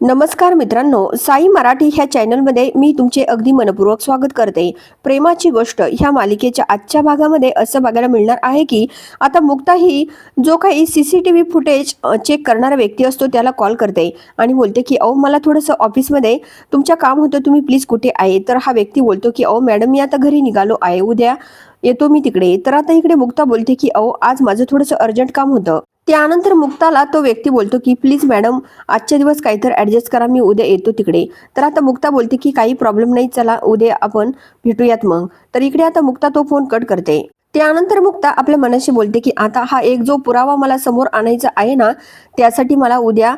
नमस्कार मित्रांनो साई मराठी ह्या चॅनलमध्ये मी तुमचे अगदी मनपूर्वक स्वागत करते. प्रेमाची गोष्ट ह्या मालिकेच्या आजच्या भागामध्ये असं बघायला मिळणार आहे की आता मुक्ता ही जो काही C C T V footage check करणारा व्यक्ती असतो त्याला कॉल करते आणि बोलते की अहो मला थोडंसं ऑफिसमध्ये तुमच्या काम होतं तुम्ही प्लीज कुठे आहे? तर हा व्यक्ती बोलतो की अहो मॅडम मी आता घरी निघालो आहे उद्या येतो मी तिकडे. तर आता इकडे मुक्ता बोलते की अहो आज माझं थोडंसं अर्जंट काम होतं. त्यानंतर मुक्ताला तो व्यक्ती बोलतो की प्लीज मॅडम आजच्या दिवस काहीतरी ॲडजस्ट करा मी उद्या येतो तिकडे. तर आता मुक्ता बोलते की काही प्रॉब्लेम नाही चला उद्या आपण भेटूयात मग. तर इकडे आता मुक्ता तो फोन कट करते. त्यानंतर मुक्ता आपल्या मनाशी बोलते की आता हा एक जो पुरावा मला समोर आणायचा आहे ना त्यासाठी मला उद्या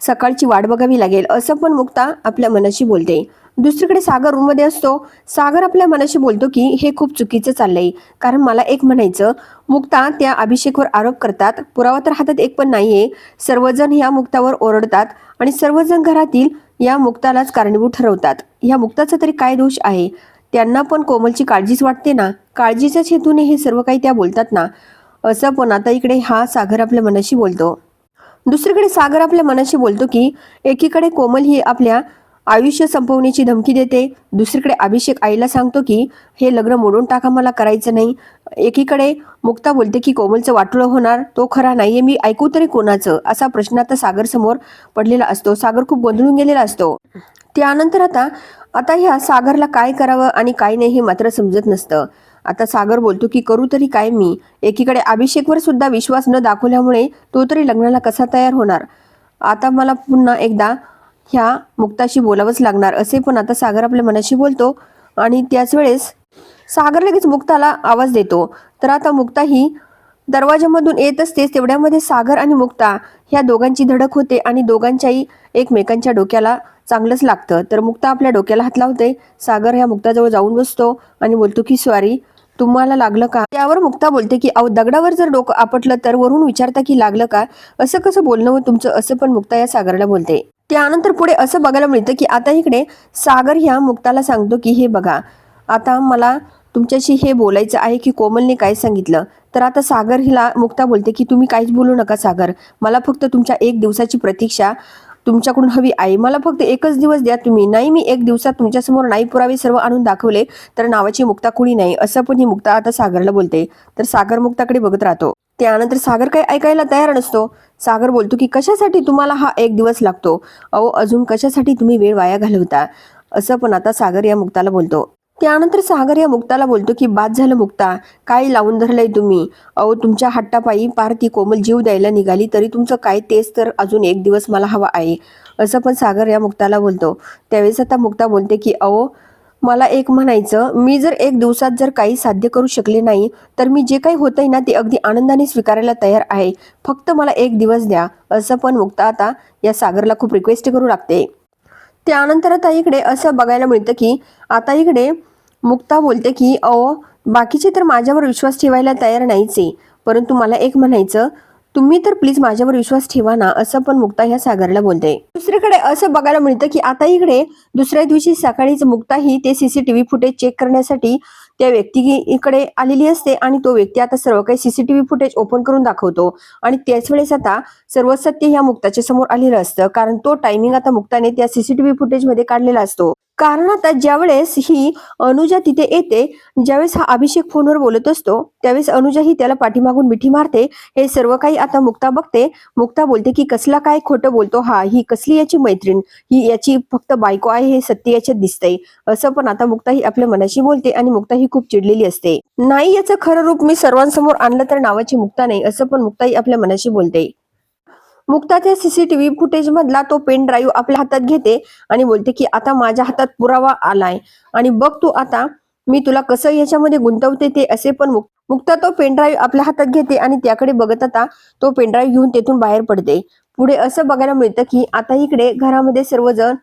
सकाळची वाट बघावी लागेल. असं पण मुक्ता आपल्या मनाशी बोलते. दुसरीकडे सागर रूममध्ये असतो. सागर आपल्या मनाशी बोलतो की हे खूप चुकीचं चाललंय. कारण मला एक म्हणायचं मुक्ता त्या अभिषेकवर आरोप करतात. पुरावा तर हातात एक पण नाहीये. सर्वजण ह्या मुक्तावर ओरडतात आणि सर्वजण घरातील या मुक्तालाच कारणीभूत ठरवतात. ह्या मुक्ताचा तरी काय दोष आहे? त्यांना पण कोमलची काळजीच वाटते ना? काळजीच्याच हेतूने हे सर्व काही त्या बोलतात ना? असं पण आता इकडे हा सागर आपल्या मनाशी बोलतो. दुसरीकडे सागर आपल्या मनाशी बोलतो की एकीकडे कोमल ही आपल्या आयुष्य संपवण्याची धमकी देते. दुसरीकडे अभिषेक आईला सांगतो की हे लग्न मोडून टाका मला करायचं नाही. एकीकडे मुक्ता बोलते की कोमलचं वाटोळं होणार. तो खरा नाहीये. मी ऐकू तरी कोणाचं? असा प्रश्न आता सागर समोर पडलेला असतो. सागर खूप गोंधळून गेलेला असतो. त्यानंतर आता आता ह्या सागरला काय करावं आणि काय नाही हे मात्र समजत नसतं. आता सागर बोलतो की करू तरी काय मी? एकीकडे अभिषेकवर सुद्धा विश्वास न दाखवल्यामुळे तो तरी लग्नाला कसा तयार होणार? आता मला पुन्हा एकदा ह्या मुक्ताशी बोलावंच लागणार असे पण आता सागर आपल्या मनाशी बोलतो आणि त्याच वेळेस सागर लगेच मुक्ताला आवाज देतो. तर आता मुक्ता ही दरवाजामधून येत असतेच तेवढ्यामध्ये सागर आणि मुक्ता ह्या दोघांची धडक होते आणि दोघांच्याही एकमेकांच्या डोक्याला चांगलंच लागतं. तर मुक्ता आपल्या डोक्याला हात लावते सागर ह्या मुक्ताजवळ जाऊन बसतो आणि बोलतो की सॉरी तुम्हाला लागलं का? त्यावर मुक्ता बोलते की अहो दगडावर जर डोकं आपटलं तर वरून विचारता की लागलं का? असं कसं बोलणं तुमचं असं पण मुक्ता या सागरला बोलते. त्यानंतर पुढे असं बघायला मिळतं की आता इकडे सागर ह्या मुक्ताला सांगतो की हे बघा आता मला तुमच्याशी हे बोलायचं आहे की कोमलने काय सांगितलं? तर आता सागर हिला मुक्ता बोलते की तुम्ही काहीच बोलू नका सागर. मला फक्त तुमच्या एक दिवसाची प्रतीक्षा तुमच्याकडून हवी आहे. मला फक्त एकच दिवस द्या तुम्ही. नाही मी एक दिवसात तुमच्यासमोर नाही पुरावे सर्व आणून दाखवले तर नावाची मुक्ता कुणी नाही. असं पण ही मुक्ता आता सागरला बोलते. तर सागर मुक्ताकडे बघत राहतो. त्यानंतर सागर काही ऐकायला तयार नसतो. सागर बोलतो की कशासाठी तुम्हाला हा एक दिवस लागतो? अहो अजून कशासाठी तुम्ही वेळ वाया घालवता? असं पण आता सागर या मुक्ताला बोलतो. त्यानंतर सागर या मुक्ताला बोलतो की बाद झालं मुक्ता काय लावून धरलंय तुम्ही? अहो तुमच्या हट्टापायी पार ती कोमल जीव द्यायला निघाली तरी तुमचं काय तेच तर अजून एक दिवस मला हवा आहे. असं पण सागर या मुक्ताला बोलतो. त्यावेळेस आता मुक्ता बोलते की अहो मला एक म्हणायचं मी जर एक दिवसात जर काही साध्य करू शकले नाही तर मी जे काही होतंय ना ते अगदी आनंदाने स्वीकारायला तयार आहे. फक्त मला एक दिवस द्या असं पण मुक्ता आता या सागरला खूप रिक्वेस्ट करू लागते. त्यानंतर आता इकडे असं बघायला मिळतं की आता इकडे मुक्ता बोलते की अहो बाकीचे तर माझ्यावर विश्वास ठेवायला तयार नाहीच. आहे परंतु मला एक म्हणायचं तुम्ही तर प्लीज माझ्यावर विश्वास ठेवा ना असं पण मुक्ता ह्या सागरला बोलते. दुसरीकडे असं बघायला मिळतं की आता इकडे दुसऱ्या दिवशी सकाळीच मुक्ता ही ते सीसीटीव्ही फुटेज चेक करण्यासाठी त्या व्यक्तीकडे आलेली असते आणि तो व्यक्ती आता सर्व काही सीसीटीव्ही फुटेज ओपन करून दाखवतो. आणि त्याच वेळेस आता सर्व सत्य ह्या मुक्ताच्या समोर आलेलं असतं कारण तो टायमिंग आता मुक्ताने त्या सीसीटीव्ही फुटेजमध्ये काढलेला असतो. कारण आता ज्यावेळेस ही अनुजा तिथे येते ज्यावेळेस हा अभिषेक फोनवर बोलत असतो त्यावेळेस अनुजा ही त्याला पाठीमागून मिठी मारते. हे सर्व काही आता मुक्ता बघते. मुक्ता बोलते की कसला काय खोटं बोलतो हा? ही कसली याची मैत्रीण? ही याची फक्त बायको आहे हे सत्य याच्यात दिसतंय. असं पण आता मुक्ता ही आपल्या मनाशी बोलते आणि मुक्ता ही खूप चिडलेली असते. नाही याचं खरं रूप मी सर्वांसमोर आणलं तर नावाची मुक्ता नाही असं पण मुक्ताही आपल्या मनाशी बोलते. मुक्ताच्या सीसीटीव्ही फुटेज मधला तो पेन ड्राईव्ह आपल्या हातात घेते आणि बोलते की आता माझ्या हातात पुरावा आलाय आणि बघ तू आता मी तुला कसं याच्यामध्ये गुंतवते ते असे पण मुक्ता तो पेन ड्राईव्ह आपल्या हातात घेते आणि त्याकडे बघत आता तो पेन ड्राईव्ह घेऊन तेथून बाहेर पडते. पुढे असं बघायला मिळतं की आता इकडे घरामध्ये सर्वजण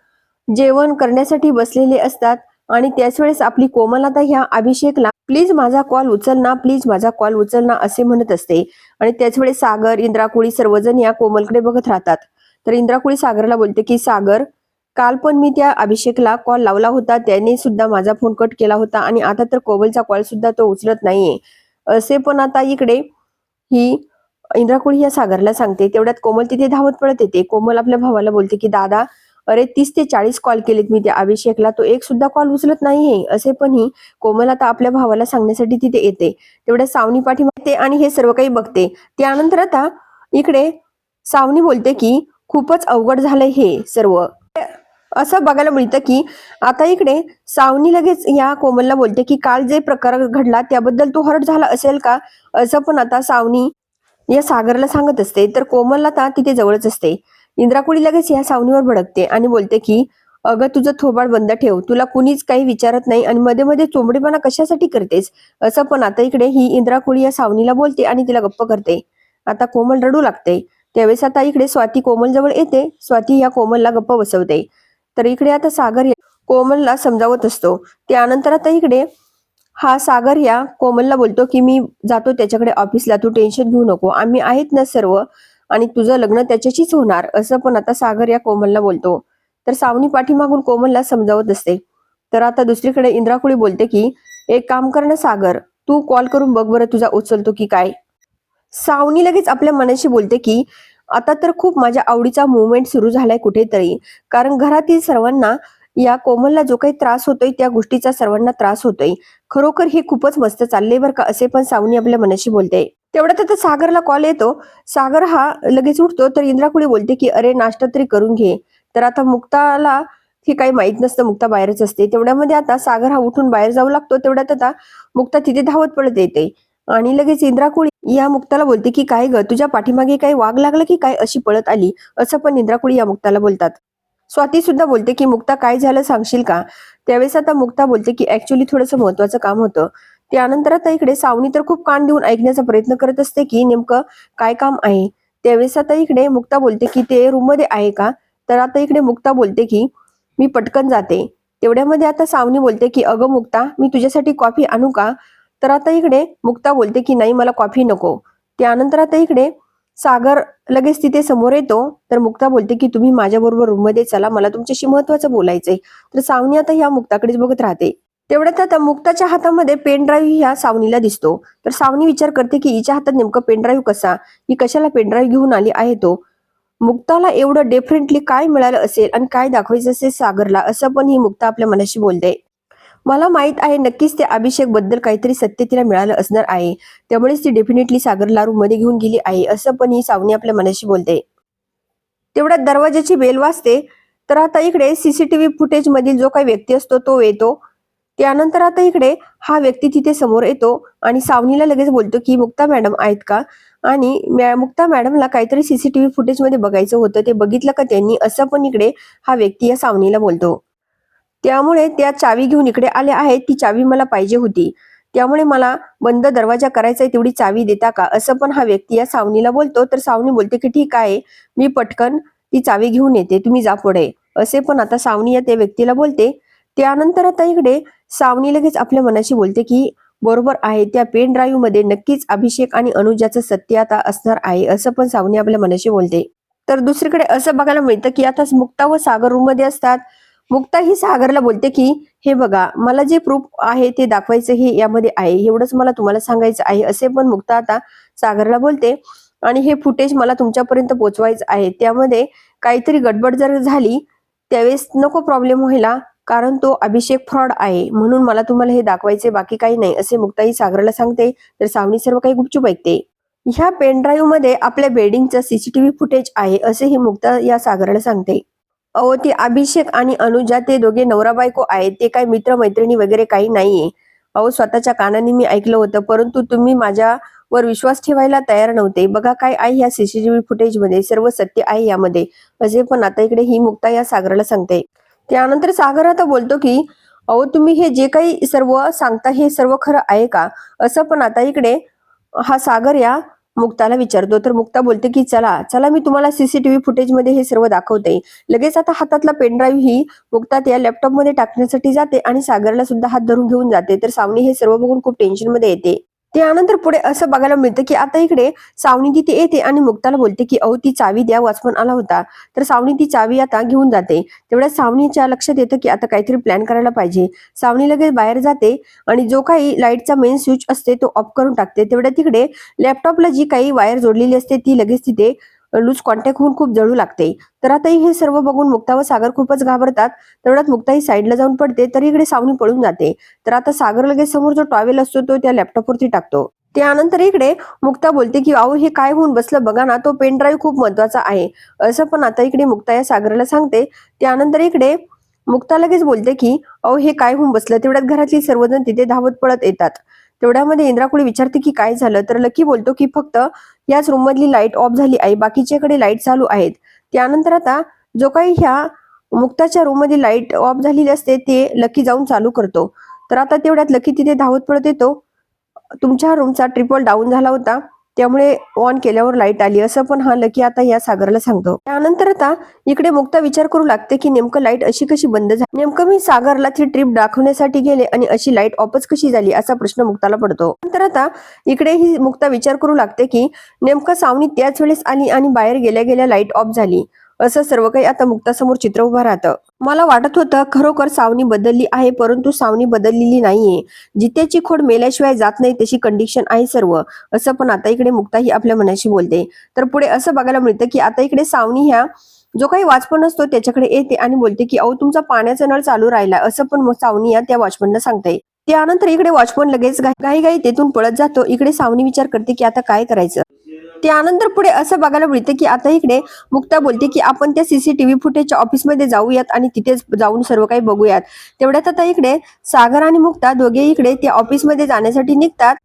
जेवण करण्यासाठी बसलेले असतात आणि त्याच वेळेस आपली कोमलता ह्या अभिषेकला प्लीज माझा कॉल उचल ना प्लीज माझा कॉल उचल ना असे म्हणत असते. आणि त्याच वेळेस सागर इंद्राकुळी सर्वजण या कोमलकडे बघत राहतात. तर इंद्राकुळी सागरला बोलते की सागर काल पण मी त्या अभिषेकला कॉल लावला होता. त्याने सुद्धा माझा फोन कट केला होता आणि आता तर कोमलचा कॉल सुद्धा तो उचलत नाहीये. असे पण आता इकडे ही इंद्राकुळी या सागरला सांगते. तेवढ्यात कोमल तिथे धावत पडत येते. कोमल आपल्या भावाला बोलते की दादा अरे तीस ते चाळीस कॉल केलेत मी त्या अभिषेकला. तो एक सुद्धा कॉल उचलत नाहीये. असे पण ही कोमल आता आपल्या भावाला सांगण्यासाठी तिथे येते. तेवढ्या सावनी पाठी मागते आणि हे सर्व काही बघते. त्यानंतर आता इकडे सावनी बोलते की खूपच अवघड झालंय हे सर्व. असं बघायला मिळतं की आता इकडे सावनी लगेच या कोमलला बोलते की काल जे प्रकार घडला त्याबद्दल तू हर्ट झाला असेल का? असं पण आता सावनी या सागरला सांगत असते. तर कोमलला आता तिथे जवळच असते. इंद्राकुळी लगेच ह्या सावनीवर भडकते आणि बोलते की अगं तुझं थोबाड बंद ठेव. तुला कुणीच काही विचारत नाही आणि मध्ये मध्ये चोंबडेपणा कशासाठी करतेस? असं पण आता इकडे ही इंद्राकुळी या सावनीला बोलते आणि तिला गप्प करते. आता कोमल रडू लागते. त्यावेळेस आता इकडे स्वाती कोमल जवळ येते. स्वाती या कोमलला गप्प बसवते. तर इकडे आता सागर कोमलला समजावत असतो. त्यानंतर आता इकडे हा सागर या कोमलला बोलतो की मी जातो त्याच्याकडे ऑफिसला. तू टेन्शन घेऊ नको. आम्ही आहेत ना सर्व. आणि तुझं लग्न त्याच्याशीच होणार असं पण आता सागर या कोमलला बोलतो. तर सावनी पाठीमागून कोमलला समजावत असते. तर आता दुसरीकडे इंद्राकुळी बोलते की एक काम कर ना सागर तू कॉल करून बघ बरं तुझा उचलतो की काय. सावनी लगेच आपल्या मनाशी बोलते की आता तर खूप माझ्या आवडीचा मुवमेंट सुरू झालाय कुठेतरी. कारण घरातील सर्वांना या कोमलला जो काही त्रास होतोय त्या गोष्टीचा सर्वांना त्रास होतोय. खरोखर हे खूपच मस्त चालले बरं का? असे पण सावनी आपल्या मनाशी बोलते. तेवढ्यात आता सागरला कॉल येतो. सागर हा लगेच उठतो तर इंद्राकुळी बोलते की अरे नाश्ता तरी करून घे. तर आता मुक्ताला हे काही माहीत नसतं मुक्ता बाहेरच असते. तेवढ्यामध्ये आता सागर हा उठून बाहेर जाऊ लागतो. तेवढ्यात आता मुक्ता तिथे धावत पडत येते. आणि लगेच इंद्राकुळी या मुक्ताला बोलते की काय ग तुझ्या पाठीमागे काही वाघ लागलं की काय अशी पळत आली? असं पण इंद्राकुळी या मुक्ताला बोलतात. स्वाती सुद्धा बोलते की मुक्ता काय झालं सांगशील का? त्यावेळेस आता मुक्ता बोलते की ऍक्च्युली थोडंसं महत्वाचं काम होतं. त्यानंतर आता इकडे सावनी तर खूप कान देऊन ऐकण्याचा प्रयत्न करत असते की नेमकं काय काम आहे. त्यावेळेस आता इकडे मुक्ता बोलते की ते रूममध्ये आहे का? तर आता इकडे मुक्ता बोलते की मी पटकन जाते. तेवढ्यामध्ये आता सावनी बोलते की अगं मुक्ता मी तुझ्यासाठी कॉफी आणू का? तर आता इकडे मुक्ता बोलते की नाही मला कॉफी नको. त्यानंतर आता इकडे सागर लगेच तिथे समोर येतो. तर मुक्ता बोलते की तुम्ही माझ्या बरोबर रूममध्ये चला मला तुमच्याशी महत्वाचं बोलायचंय. तर सावनी आता ह्या मुक्ताकडेच बघत राहते. तेवढ्यात आता मुक्ताच्या हातामध्ये पेन ड्राईव्ह ह्या सावनीला दिसतो. तर सावनी विचार करते की हिच्या हातात नेमकं पेन ड्राईव्ह कसा? ही कशाला पेन ड्राईव्ह घेऊन आली आहे तो? मुक्ताला एवढं डेफरेंटली काय मिळालं असेल आणि काय दाखवायचं असेल सागरला असं पण ही मुक्ता आपल्या मनाशी बोलते. मला माहीत आहे नक्कीच त्या अभिषेकबद्दल काहीतरी सत्य तिला मिळालं असणार आहे. त्यामुळेच ती डेफिनेटली सागरला रूममध्ये घेऊन गेली आहे असं पण ही सावनी आपल्या मनाशी बोलते. तेवढ्यात दरवाजाची बेल वाजते. तर आता इकडे सीसीटीव्ही फुटेज मधील जो काही व्यक्ती असतो तो येतो. त्यानंतर आता इकडे हा व्यक्ती तिथे समोर येतो आणि सावनीला लगेच बोलतो की मुक्ता मॅडम आहेत का? आणि मॅ- मुक्ता मॅडमला काहीतरी सीसीटीव्ही फुटेजमध्ये बघायचं होतं. ते बघितलं का त्यांनी? असं पण इकडे हा व्यक्ती या सावनीला बोलतो. त्यामुळे त्या चावी घेऊन इकडे आल्या आहेत. ती चावी मला पाहिजे होती. त्यामुळे मला बंद दरवाजा करायचा आहे तेवढी चावी देता का? असं पण हा व्यक्ती या सावनीला बोलतो. तर सावनी बोलते की ठीक आहे मी पटकन ती चावी घेऊन येते. तुम्ही जा पुढे. असे पण आता सावनी या त्या व्यक्तीला बोलते. त्यानंतर आता इकडे सावनी लगेच आपल्या मनाशी बोलते की बरोबर आहे त्या पेन ड्राईव्हमध्ये नक्कीच अभिषेक आणि अनुजाचं सत्य आता असणार आहे असं पण सावनी आपल्या मनाशी बोलते. तर दुसरीकडे असं बघायला मिळतं की आता मुक्ता व सागर रूममध्ये असतात. मुक्ता ही सागरला बोलते की हे बघा मला जे प्रूफ आहे ते दाखवायचं हे यामध्ये आहे एवढंच मला तुम्हाला सांगायचं आहे असे पण मुक्ता आता सागरला बोलते. आणि हे फुटेज मला तुमच्यापर्यंत पोहोचवायचं आहे. त्यामध्ये काहीतरी गडबड जर झाली त्यावेळेस नको प्रॉब्लेम व्हायला. कारण तो अभिषेक फ्रॉड आहे. म्हणून मला तुम्हाला हे दाखवायचे बाकी काही नाही असे मुक्ताई सागरला सांगते. तर सावनी सर्व काही गुपचूप ऐकते. ह्या पेन ड्राईव्हमध्ये आपल्या बेडिंगचं सीसीटीव्ही फुटेज आहे असे ही मुक्ता या सागरला सांगते. अहो ते अभिषेक आणि अनुजा ते दोघे नवरा बायको आहेत. ते काही मित्र मैत्रिणी वगैरे काही नाहीये. अहो स्वतःच्या कानाने मी ऐकलं होतं परंतु तुम्ही माझ्यावर विश्वास ठेवायला तयार नव्हते. बघा काय आहे या सीसीटीव्ही फुटेजमध्ये सर्व सत्य आहे यामध्ये. असे पण आता इकडे ही मुक्ता या सागराला सांगते. त्यानंतर सागर आता बोलतो की अहो तुम्ही हे जे काही सर्व सांगता हे सर्व खरं आहे का? असं पण आता इकडे हा सागर या मुक्ताला विचारतो. तर मुक्ता बोलते की चला चला मी तुम्हाला सीसीटीव्ही फुटेजमध्ये हे सर्व दाखवते. लगेच आता हातातला पेनड्राईव्ह ही मुक्ता त्या लॅपटॉपमध्ये टाकण्यासाठी जाते आणि सागरला सुद्धा हात धरून घेऊन जाते. तर सावनी हे सर्व बघून खूप टेन्शनमध्ये येते. त्यानंतर पुढे असं बघायला मिळतं की आता इकडे सावणी तिथे येते आणि मुक्ताला बोलते की अहो ती चावी द्या वॉचमन आला होता. तर सावनी ती चावी आता घेऊन जाते. तेवढ्या सावणीच्या लक्षात येतं की आता काहीतरी प्लॅन करायला पाहिजे. सावणी लगेच बाहेर जाते आणि जो काही लाईटचा मेन स्विच असते तो ऑफ करून टाकते. तेवढ्या तिकडे लॅपटॉपला जी काही वायर जोडलेली असते ती लगेच तिथे लूज कॉन्टॅक्ट होऊन खूप जळू लागते. तर आता हे सर्व बघून मुक्ता व सागर खूपच घाबरतात. तेवढ्यात मुक्ता ही साईडला जाऊन पडते तर इकडे सावनी पळून जाते. तर आता सागर लगेच समोर जो टॉवेल असतो तो त्या लॅपटॉपवरती टाकतो. त्यानंतर इकडे मुक्ता बोलते की अहो हे काय होऊन बसलं? बघा ना तो पेन ड्राईव्ह खूप महत्त्वाचा आहे. असं पण आता इकडे मुक्ता या सागरला सांगते. त्यानंतर इकडे मुक्ता लगेच बोलते की अहो हे काय होऊन बसलं? तेवढ्यात घरातली सर्वजण तिथे धावत पळत येतात. तेवढ्यामध्ये इंद्राकुळी विचारते की काय झालं? तर लकी बोलतो की फक्त याच रूम मधली लाइट ऑफ झाली आहे. बाकीच्याकडे लाइट चालू आहेत. त्यानंतर आता जो काही ह्या मुक्ताच्या रूममध्ये लाइट ऑफ झालेली असते ते लकी जाऊन चालू करतो. तर आता तेवढ्यात लकी तिथे धावत पडत येतो. तुमच्या रूमचा ट्रिपल डाऊन झाला होता. त्यामुळे ऑन केल्यावर लाइट आली. असं पण हा लकी आता या सागरला सांगतो. त्यानंतर आता इकडे मुक्ता विचार करू लागते की नेमकं लाइट अशी कशी बंद झाली? नेमकं मी सागरला ती ट्रिप दाखवण्यासाठी गेले आणि अशी लाइट ऑफच कशी झाली असा प्रश्न मुक्ताला पडतो. नंतर आता इकडे ही मुक्ता विचार करू लागते की नेमकं सावनी त्याच वेळेस आली आणि बाहेर गेल्या गेल्या लाइट ऑफ झाली. असं सर्व काही आता मुक्तासमोर चित्र उभं राहतं. मला वाटत होतं खरोखर सावनी बदलली आहे परंतु सावनी बदललेली नाहीये. जित्याची खोड मेल्याशिवाय जात नाही तशी कंडिशन आहे सर्व असं पण आता इकडे मुक्ता ही आपल्या मनाशी बोलते. तर पुढे असं बघायला मिळतं की आता इकडे सावनी ह्या जो काही वाचपण असतो त्याच्याकडे येते आणि बोलते की अहो तुमचा पाण्याचा नळ चालू राहिला असं पण सावनी या त्या वॉचमनला सांगते. त्यानंतर इकडे वॉचमन लगेच घाई घाई तेथून पळत जातो. इकडे सावनी विचार करते की आता काय करायचं? त्यानंतर पुढे असं बघायला मिळतं की आता इकडे मुक्ता बोलते की आपण त्या सीसीटीव्ही फुटेजच्या ऑफिसमध्ये जाऊयात आणि तिथेच जाऊन सर्व काही बघूयात. तेवढ्यात आता इकडे सागर आणि मुक्ता दोघे इकडे त्या ऑफिसमध्ये जाण्यासाठी निघतात.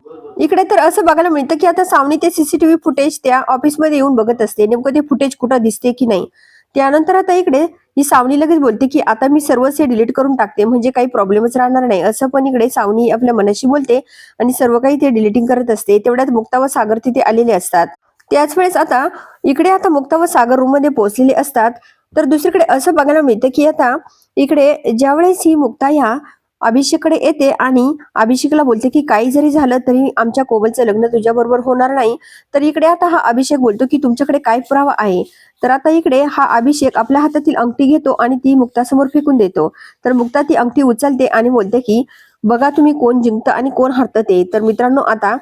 इकडे तर असं बघायला मिळतं की आता सावनी ते सीसीटीव्ही फुटेज त्या ऑफिसमध्ये येऊन बघत असते. नेमकं ते फुटेज कुठं दिसते की नाही? त्यानंतर आता इकडे ही सावनी लगेच बोलते की आता मी सर्वच हे डिलीट करून टाकते म्हणजे काही प्रॉब्लेमच राहणार नाही. असं पण इकडे सावनी आपल्या मनाशी बोलते आणि सर्व काही ते डिलीटिंग करत असते. तेवढ्यात मुक्ता व सागर तिथे आलेले असतात. त्याच वेळेस आता इकडे आता मुक्ता व सागर रूममध्ये पोहोचलेले असतात. तर दुसरीकडे असं बघायला मिळतं की आता इकडे ज्यावेळेस ही मुक्ता ह्या अभिषेककडे येते आणि अभिषेकला बोलते की काही जरी झालं तरी आमच्या कोबलचं लग्न तुझ्या बरोबर होणार नाही. तर इकडे आता हा अभिषेक बोलतो की तुमच्याकडे काय पुरावा आहे? तर आता इकडे हा अभिषेक आपल्या हातातील अंगठी घेतो आणि ती मुक्तासमोर फेकून देतो. तर मुक्ता ती अंगठी उचलते आणि बोलते की बघा तुम्ही कोण जिंकतं आणि कोण हरतं ते. तर मित्रांनो आता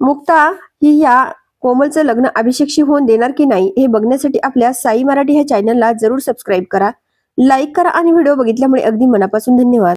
मुक्ता ही या कोमलचं लग्न अभिषेकशी होऊन देणार की नाही हे बघण्यासाठी आपल्या साई मराठी ह्या चॅनलला जरूर सबस्क्राईब करा. लाईक करा आणि व्हिडिओ बघितल्यामुळे अगदी मनापासून धन्यवाद.